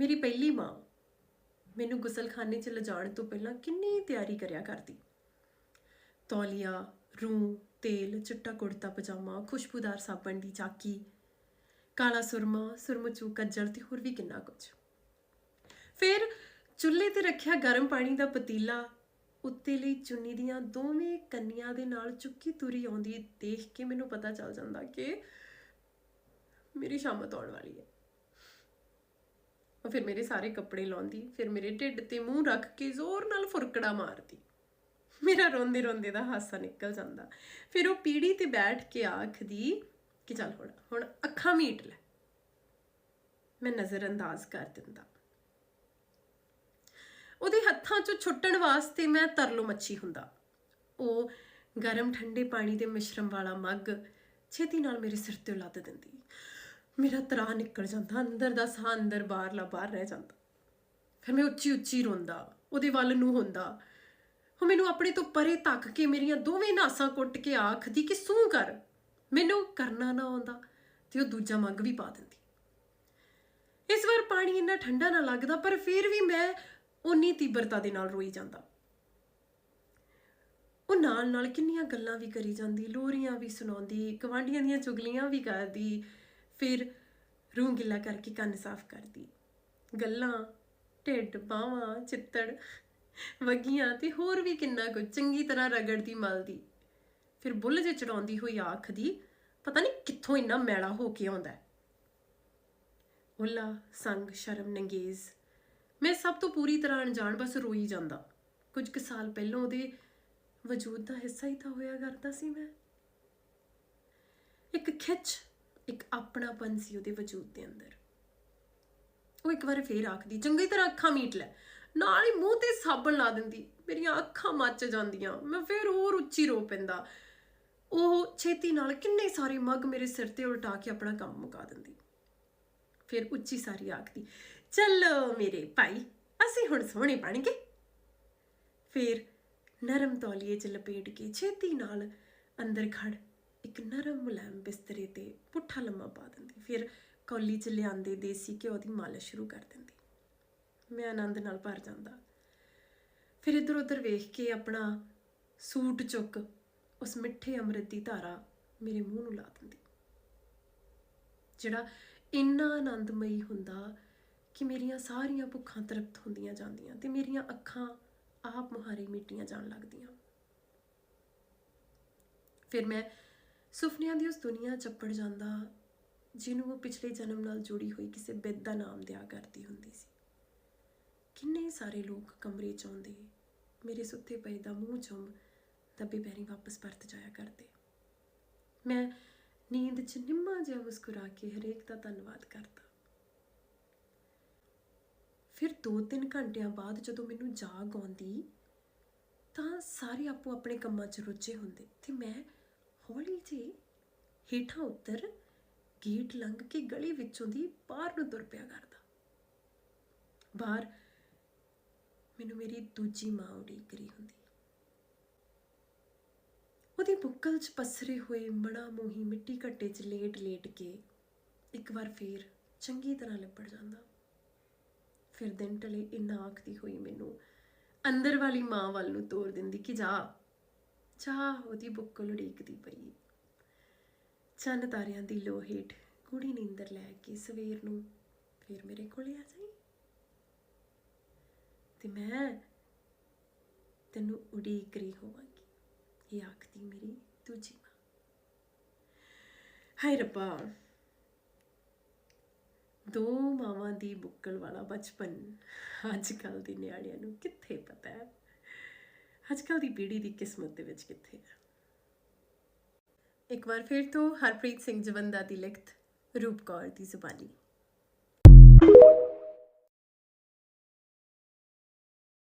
ਮੇਰੀ ਪਹਿਲੀ ਮਾਂ ਮੈਨੂੰ ਗੁਸਲਖਾਨੇ 'ਚ ਲਿਜਾਣ ਤੋਂ ਪਹਿਲਾਂ ਕਿੰਨੀ ਤਿਆਰੀ ਕਰਿਆ ਕਰਦੀ। ਤੌਲੀਆ, ਰੂ, ਤੇਲ, ਚਿੱਟਾ ਕੁੜਤਾ, ਪਜਾਮਾ, ਖੁਸ਼ਬੂਦਾਰ ਸਾਬਣ ਦੀ ਚਾਕੀ, ਕਾਲਾ ਸੁਰਮਾ ਸੁਰਮਚੂ ਕੱਜਲ ਤੇ ਹੋਰ ਵੀ ਕਿੰਨਾ ਕੁਝ ਫਿਰ ਚੁੱਲ੍ਹੇ ਤੇ ਰੱਖਿਆ ਗਰਮ ਪਾਣੀ ਦਾ ਪਤੀਲਾ, ਉੱਤੇ ਲਈ ਚੁੰਨੀ ਦੀਆਂ ਦੋਵੇਂ ਕੰਨੀਆਂ ਦੇ ਨਾਲ ਚੁੱਕੀ ਤੁਰੀ ਆਉਂਦੀ, ਦੇਖ ਕੇ ਮੈਨੂੰ ਪਤਾ ਚੱਲ ਜਾਂਦਾ ਕਿ ਮੇਰੀ ਸ਼ਾਮਤ ਆਉਣ ਵਾਲੀ ਹੈ। ਉਹ ਫਿਰ ਮੇਰੇ ਸਾਰੇ ਕੱਪੜੇ ਲਾਉਂਦੀ, ਫਿਰ ਮੇਰੇ ਢਿੱਡ ਤੇ ਮੂੰਹ ਰੱਖ ਕੇ ਜ਼ੋਰ ਨਾਲ ਫੁਰਕੜਾ ਮਾਰਦੀ। ਮੇਰਾ ਰੋਂਦੇ ਰੋਂਦੇ ਦਾ ਹਾਸਾ ਨਿਕਲ ਜਾਂਦਾ। ਫਿਰ ਉਹ ਪੀੜੀ ਤੇ ਬੈਠ ਕੇ ਆਖਦੀ ਕਿ ਚੱਲ ਹੁਣ ਹੁਣ ਅੱਖਾਂ ਮੀਟ ਲੈ। ਮੈਂ ਨਜ਼ਰ ਅੰਦਾਜ਼ ਕਰ ਦਿੰਦਾ। ਉਹਦੇ ਹੱਥਾਂ 'ਚੋਂ ਛੁੱਟਣ ਵਾਸਤੇ ਮੈਂ ਤਰਲੋ ਮੱਛੀ ਹੁੰਦਾ। ਉਹ ਗਰਮ ਠੰਡੇ ਪਾਣੀ ਦੇ ਮਿਸ਼ਰਮ ਵਾਲਾ ਮੱਗ ਛੇਤੀ ਨਾਲ ਮੇਰੇ ਸਿਰ ਤੇ ਲੱਦ ਦਿੰਦੀ। ਮੇਰਾ ਤਰਾ ਨਿਕਲ ਜਾਂਦਾ, ਅੰਦਰ ਦਾ ਸਾਹ ਅੰਦਰ ਬਾਹਰਲਾ, ਬਾਹਰ ਰਹਿ ਜਾਂਦਾ। ਫਿਰ ਮੈਂ ਉੱਚੀ ਉੱਚੀ ਰੋਂਦਾ, ਉਹਦੇ ਵੱਲ ਨੂੰ ਹੁੰਦਾ। ਉਹ ਮੈਨੂੰ ਆਪਣੇ ਤੋਂ ਪਰੇ ਤੱਕ ਕੇ ਮੇਰੀਆਂ ਦੋਵੇਂ ਨਾਸਾਂ ਕੁੱਟ ਕੇ ਆਖਦੀ ਕਿ ਸੂ ਕਰ, ਮੈਨੂੰ ਕਰਨਾ ਨਾ ਆਉਂਦਾ ਤੇ ਉਹ ਦੂਜਾ ਮੰਗ ਵੀ ਪਾ ਦਿੰਦੀ। ਇਸ ਵਾਰ ਪਾਣੀ ਇੰਨਾ ਠੰਡਾ ਨਾ ਲੱਗਦਾ, ਪਰ ਫਿਰ ਵੀ ਮੈਂ ਉਨੀ ਤੀਬਰਤਾ ਦੇ ਨਾਲ ਰੋਈ ਜਾਂਦਾ। ਉਹ ਨਾਲ ਨਾਲ ਕਿੰਨੀਆਂ ਗੱਲਾਂ ਵੀ ਕਰੀ ਜਾਂਦੀ, ਲੋਰੀਆਂ ਵੀ ਸੁਣਾਉਂਦੀ, ਗਵਾਂਢੀਆਂ ਦੀਆਂ ਚੁਗਲੀਆਂ ਵੀ ਕਰਦੀ, ਫਿਰ ਰੂਹ ਗਿੱਲਾ ਕਰਕੇ ਕੰਨ ਸਾਫ਼ ਕਰਦੀ। ਗੱਲਾਂ, ਢਿੱਡ, ਬਾਹਾਂ, ਚਿੱਤੜ ਵਗੀਆਂ ਤੇ ਹੋਰ ਵੀ ਕਿੰਨਾ ਕੁ ਚੰਗੀ ਤਰ੍ਹਾਂ ਰਗੜਦੀ ਮਲਦੀ। ਫਿਰ ਬੁੱਲ ਜੇ ਚੜਾਉਂਦੀ ਹੋਈ ਆਖਦੀ, ਪਤਾ ਨਹੀਂ ਕਿੱਥੋਂ ਇੰਨਾ ਮੈਲਾ ਹੋ ਕੇ ਆਉਂਦਾ ਹੈ। ਉੱਲਾ ਸੰਗ ਸ਼ਰਮ ਨੰਗੇਜ਼। ਮੈਂ ਸਭ ਤੋਂ ਪੂਰੀ ਤਰ੍ਹਾਂ ਅਣਜਾਣ ਬਸ ਰੋਈ ਜਾਂਦਾ। ਕੁਝ ਕੁ ਸਾਲ ਪਹਿਲਾਂ ਉਹਦੇ ਵਜੂਦ ਦਾ ਹਿੱਸਾ ਹੀ ਤਾਂ ਹੋਇਆ ਕਰਦਾ ਸੀ ਮੈਂ। ਇੱਕ ਖਿੱਚ ਇੱਕ ਆਪਣਾਪਨ ਸੀ ਉਹਦੇ ਵਜੂਦ ਦੇ ਅੰਦਰ। ਉਹ ਇੱਕ ਵਾਰ ਫੇਰ ਆਖਦੀ, ਚੰਗੀ ਤਰ੍ਹਾਂ ਅੱਖਾਂ ਮੀਟ ਲੈ। ਨਾਲ ਹੀ ਮੂੰਹ ਤੇ ਸਾਬਣ ਲਾ ਦਿੰਦੀ, ਮੇਰੀਆਂ ਅੱਖਾਂ ਮੱਚ ਜਾਂਦੀਆਂ, ਮੈਂ ਫੇਰ ਹੋਰ ਉੱਚੀ ਰੋ ਪੈਂਦਾ। ਉਹ ਛੇਤੀ ਨਾਲ ਕਿੰਨੇ ਸਾਰੇ ਮੱਗ ਮੇਰੇ ਸਿਰ ਤੇ ਉਲਟਾ ਕੇ ਆਪਣਾ ਕੰਮ ਮੁਕਾ ਦਿੰਦੀ। ਫਿਰ ਉੱਚੀ ਸਾਰੀ ਆਖਦੀ, ਚੱਲੋ ਮੇਰੇ ਭਾਈ, ਅਸੀਂ ਹੁਣ ਸੋਹਣੇ ਬਣ ਗਏ। ਫਿਰ ਨਰਮ ਤੌਲੀਏ 'ਚ ਲਪੇਟ ਕੇ ਛੇਤੀ ਨਾਲ ਅੰਦਰ ਖੜ ਇੱਕ ਨਰਮ ਮੁਲਾਇਮ ਬਿਸਤਰੇ ਤੇ ਪੁੱਠਾ ਲੰਮਾ ਪਾ ਦਿੰਦੀ। ਫਿਰ ਕੌਲੀ 'ਚ ਲਿਆਂਦੇ ਦੇਸੀ ਘਿਓ ਦੀ ਮਾਲਿਸ਼ ਸ਼ੁਰੂ ਕਰ ਦਿੰਦੀ। ਮੈਂ ਆਨੰਦ ਨਾਲ ਭਰ ਜਾਂਦਾ। ਫਿਰ ਇੱਧਰ ਉੱਧਰ ਵੇਖ ਕੇ ਆਪਣਾ ਸੂਟ ਚੁੱਕ ਉਸ ਮਿੱਠੇ ਅੰਮ੍ਰਿਤ ਦੀ ਧਾਰਾ ਮੇਰੇ ਮੂੰਹ ਨੂੰ ਲਾ ਦਿੰਦੀ। ਜਿਹੜਾ ਇੰਨਾ ਆਨੰਦਮਈ ਹੁੰਦਾ ਕਿ ਮੇਰੀਆਂ ਸਾਰੀਆਂ ਭੁੱਖਾਂ ਤਰਪਤ ਹੁੰਦੀਆਂ ਜਾਂਦੀਆਂ ਤੇ ਮੇਰੀਆਂ ਅੱਖਾਂ ਆਪ ਮੁਹਾਰੇ ਮਿਟੀਆਂ ਜਾਣ ਲੱਗਦੀਆਂ। ਫਿਰ ਮੈਂ ਸੁਪਨਿਆਂ ਦੀ ਉਸ ਦੁਨੀਆ ਚੱਪੜ ਜਾਂਦਾ, ਜਿਹਨੂੰ ਉਹ ਪਿਛਲੇ ਜਨਮ ਨਾਲ ਜੁੜੀ ਹੋਈ ਕਿਸੇ ਬਿੱਦ ਦਾ ਨਾਮ ਦਿਆ ਕਰਦੀ ਹੁੰਦੀ ਸੀ। ਕਿੰਨੇ ਸਾਰੇ ਲੋਕ ਕਮਰੇ ਚ ਆਉਂਦੇ, ਮੇਰੇ ਸੁੱਤੇ ਪਏ ਦਾ ਮੂੰਹ ਚੁੰਮ ਦੱਬੇ ਪੈਰੀ ਵਾਪਸ ਪਰਤ ਜਾਇਆ ਕਰਦੇ। ਮੈਂ ਨੀਂਦ 'ਚ ਨਿੰਮਾ ਜਿਹਾ ਮੁਸਕਰਾ ਕੇ ਹਰੇਕ ਦਾ ਧੰਨਵਾਦ ਕਰਦਾ। ਫਿਰ 2-3 ਘੰਟਿਆਂ ਬਾਅਦ ਜਦੋਂ ਮੈਨੂੰ ਜਾਗ ਆਉਂਦੀ, ਤਾਂ ਸਾਰੇ ਆਪੋ ਆਪਣੇ ਕੰਮਾਂ 'ਚ ਰੁੱਝੇ ਹੁੰਦੇ, ਤੇ ਮੈਂ ਹੌਲੀ ਜਿਹੀ ਹੇਠਾਂ ਉੱਤਰ ਗੇਟ ਲੰਘ ਕੇ ਗਲੀ ਵਿੱਚੋਂ ਦੀ ਬਾਹਰ ਨੂੰ ਤੁਰ ਪਿਆ ਕਰਦਾ। ਬਾਹਰ ਮੈਨੂੰ ਮੇਰੀ ਦੂਜੀ ਮਾਂ ਉਡੀਕ ਰਹੀ ਹੁੰਦੀ। ਉਹਦੀ ਬੁੱਕਲ 'ਚ ਪਸਰੇ ਹੋਏ ਮੜਾ ਮੋਹੀ ਮਿੱਟੀ ਘੱਟੇ 'ਚ ਲੇਟ-ਲੇਟ ਕੇ ਇੱਕ ਵਾਰ ਫੇਰ ਚੰਗੀ ਤਰ੍ਹਾਂ ਲੱਪੜ ਜਾਂਦਾ। ਫਿਰ ਦਿਨ ਟਲੇ ਇੰਨਾ ਆਖਦੀ ਹੋਈ ਮੈਨੂੰ, ਅੰਦਰ ਵਾਲੀ ਮਾਂ ਵੱਲ ਨੂੰ ਤੋਰ ਦਿੰਦੀ ਕਿ ਜਾ ਚਾਹ ਉਹਦੀ ਬੁੱਕਲ ਉਡੀਕਦੀ ਪਈ। ਚੰਨ ਤਾਰਿਆਂ ਦੀ ਲੋ ਹੇਠ ਗੂੜੀ ਨੀਂਦਰ ਲੈ ਕੇ ਸਵੇਰ ਨੂੰ ਫਿਰ ਮੇਰੇ ਕੋਲੇ ਆ ਜਾਈ। ਤੇ ਮੈਂ ਤੈਨੂੰ ਉਡੀਕ ਰਹੀ ਹੋਵਾਂਗੀ, ਇਹ ਆਖਦੀ ਮੇਰੀ ਦੂਜੀ ਮਾਂ। ਹਾਏ ਰੱਬਾ! ਦੋ ਮਾਵਾਂ ਦੀ ਬੁੱਕਲ ਵਾਲਾ ਬਚਪਨ ਅੱਜ ਕੱਲ ਦੇ ਨਿਆਣਿਆਂ ਨੂੰ ਕਿੱਥੇ ਪਤਾ ਹੈ? ਅੱਜ ਕੱਲ ਦੀ ਪੀੜ੍ਹੀ ਦੀ ਕਿਸਮਤ ਦੇ ਵਿੱਚ ਕਿੱਥੇ ਹੈ ਇੱਕ ਵਾਰ ਫਿਰ ਤੋਂ ਹਰਪ੍ਰੀਤ ਸਿੰਘ ਜਵੰਦਾ ਦੀ ਲਿਖਤ ਰੂਪ ਕੌਰ ਦੀ ਜ਼ੁਬਾਨੀ।